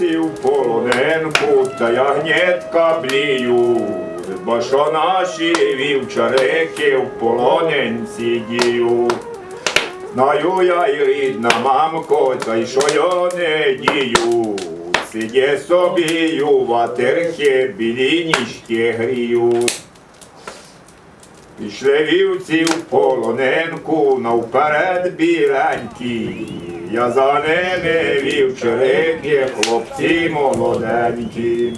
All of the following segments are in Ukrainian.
в полоненку та ягнєтка бліють, бо що наші вівчарики в полоненці діють. Знаю я і рідна мамко, та й що я не дію. Сидє собі у ватерхи, білі ніжки гріють. Пішли вівці в полоненку, навперед біленькі. Я за ними вівчарики, хлопці молоденькі.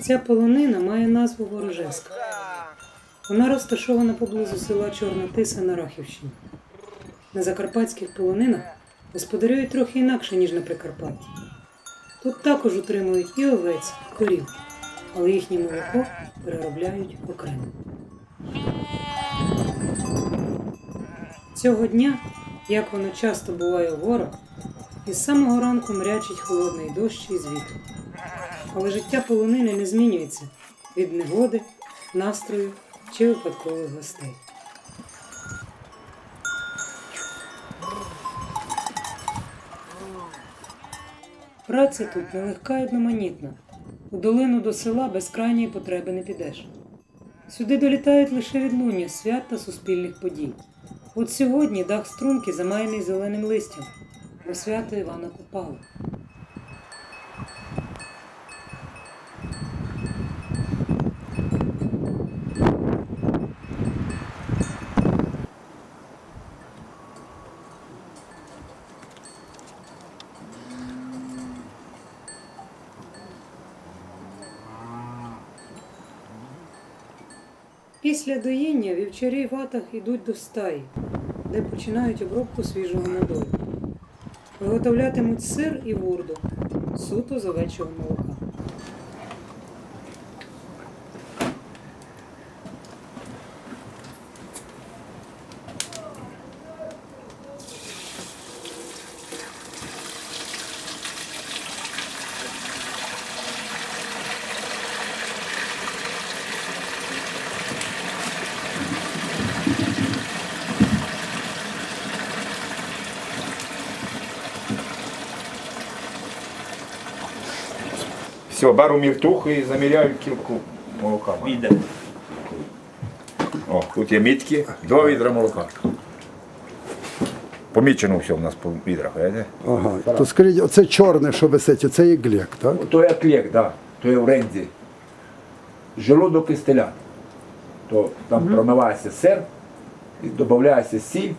Ця полонина має назву Ворожеська. Вона розташована поблизу села Чорна Тиса на Рахівщині. На закарпатських полонинах господарюють трохи інакше, ніж на Прикарпатті. Тут також утримують і овець, і корів, але їхнє молоко переробляють окремо. Цього дня, як воно часто буває в горах, із самого ранку мрячить холодний дощ із вітру. Але життя полонини не змінюється від негоди, настрою чи випадкових гостей. Праця тут нелегка і одноманітна. У долину до села без крайньої потреби не підеш. Сюди долітають лише відлуння свят та суспільних подій. От сьогодні дах струнки замаяний зеленим листям, бо свято Івана Купала. Після доїння вівчарі в ватах йдуть до стаї, де починають обробку свіжого надою. Виготовлятимуть сир і вурду, суто з овечого молока. Все, беру міртух і заміряю кілку молока. Піде. О, тут є мітки, два відра молока. Помічено все в нас по відрах, видите? Ага. То скажіть, оце чорне, що висить, оце є глек, так? То є клєк, да. то є в рензі. Желудок і стеля. То там промивається сир, і додається сіль,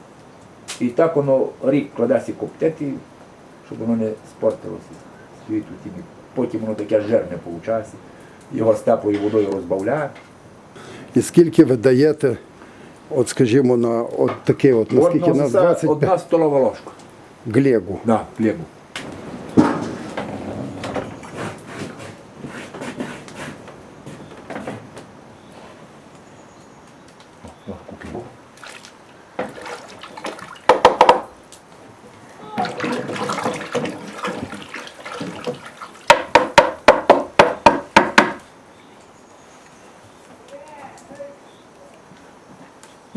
і так воно рік кладеться коптети, щоб воно не спортилося. Стоїть у тімі. Потім воно таке жирне виходить. Його з теплою водою розбавляє. І скільки ви даєте, от скажімо, на от таке от, наскільки на це 25 одна столова ложка. Глебу. Да, плегу.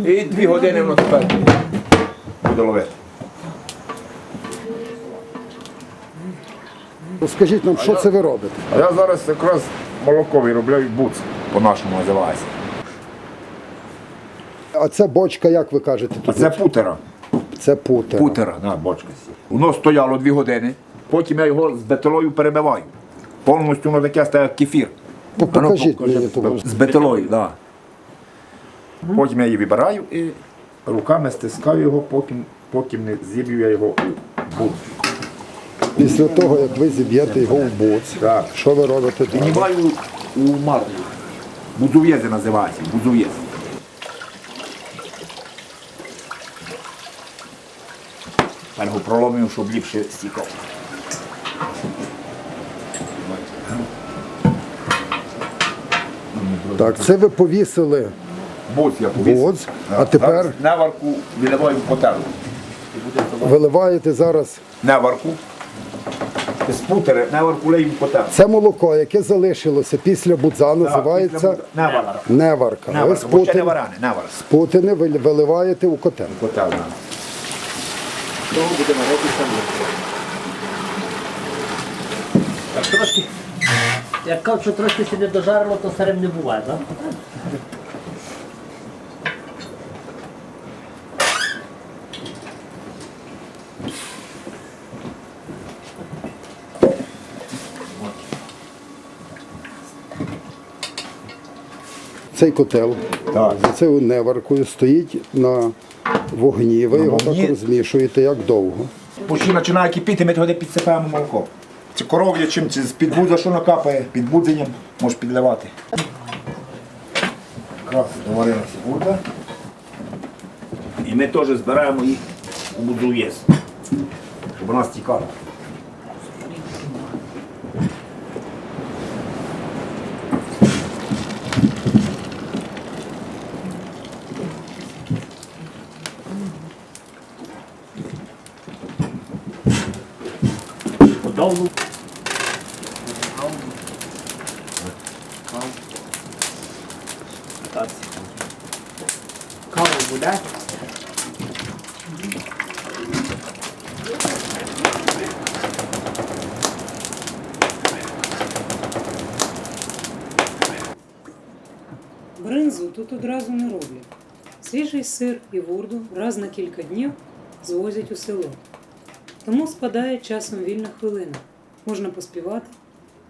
І дві години воно тепер буде ловити. Скажіть нам, що це ви робите? А я зараз якраз молоко виробляю буц, по-нашому називається. А це бочка, як ви кажете? А Тут? це путера. Це путер. Путера, На, бочка. Воно стояло дві години, потім я його з бетелою перебиваю. Повністю воно таке стає як кефір. Покажіть Воно мені. З бетелою, так. Да. Потім я її вибираю і руками стискаю його, потім, потім не зіб'ю я його у буц. Після того, як ви зіб'єте його в буц, Так. що ви робите далі? Винімаю у марлю. Бузов'єзи називається, бузов'єз. Я його проломив, щоб ліпше стікав. Так, це ви повісили Буц я повісив. буц, а тепер Зараз Неварку виливаю в котелу. виливаєте зараз. Неварку. З путери, неварку лею в котелу. Це молоко, яке залишилося після будза, називається Неварка. неварка. Ви Неварка, бо ще не варане, неварка. з путини ви- виливаєте у котел. Котел. да. того буде варитися морква. Так трошки. Як кажуть, що трошки ще не дожарило, то сирим не буває, так? Цей котел Так. за цією неваркою стоїть на вогні. Ви його вогні? так розмішуєте, як довго. Пущі починає кипіти, ми туди підсипаємо молоко. Це коров'ячим, чи з підбудза, що накапає, підбудзенням можеш підливати. Якраз доварилася бурда. І ми теж збираємо їх у будуєс, щоб вона стікала. Подовну. Каву буде? Бринзу тут одразу не роблять. Свіжий сир і вурду раз на кілька днів звозять у село. Тому спадає часом вільна хвилина. Можна поспівати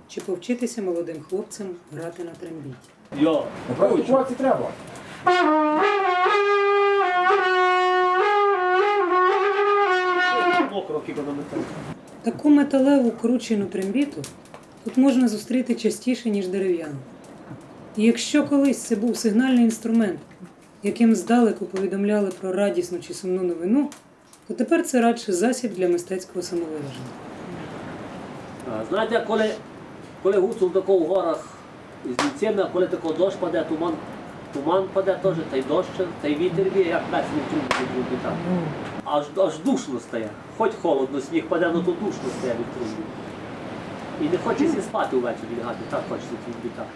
чи повчитися молодим хлопцям грати на трембіті. Йо. Треба. Таку металеву кручену трембіту тут можна зустріти частіше, ніж дерев'яну. І якщо колись це був сигнальний інструмент, яким здалеку повідомляли про радісну чи сумну новину, то тепер це радше засіб для мистецького самовираження. Знаєте, коли, коли гуцул тако в горах з ліцями, а коли тако дощ паде, туман, туман паде теж, та й дощ, та й вітер б'є, як трубки трубки так. Аж, аж душно стає. Хоч холодно, сніг паде, ну то душно стає від трубі. І не хочеться спати увечері лягати, так хочеться трубі так.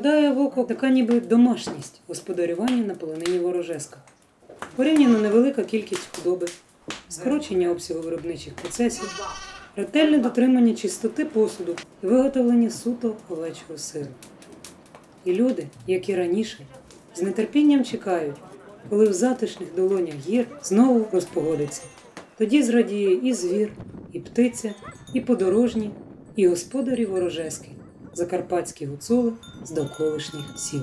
Впадає в око така ніби домашність господарювання на полонині ворожеска. Порівняно невелика кількість худоби, скорочення обсягу виробничих процесів, ретельне дотримання чистоти посуду і виготовлення суто овечого сиру. І люди, як і раніше, з нетерпінням чекають, коли в затишних долонях гір знову розпогодиться. Тоді зрадіє і звір, і птиця, і подорожні, і господарі ворожески, закарпатські гуцули з довколишніх сіл.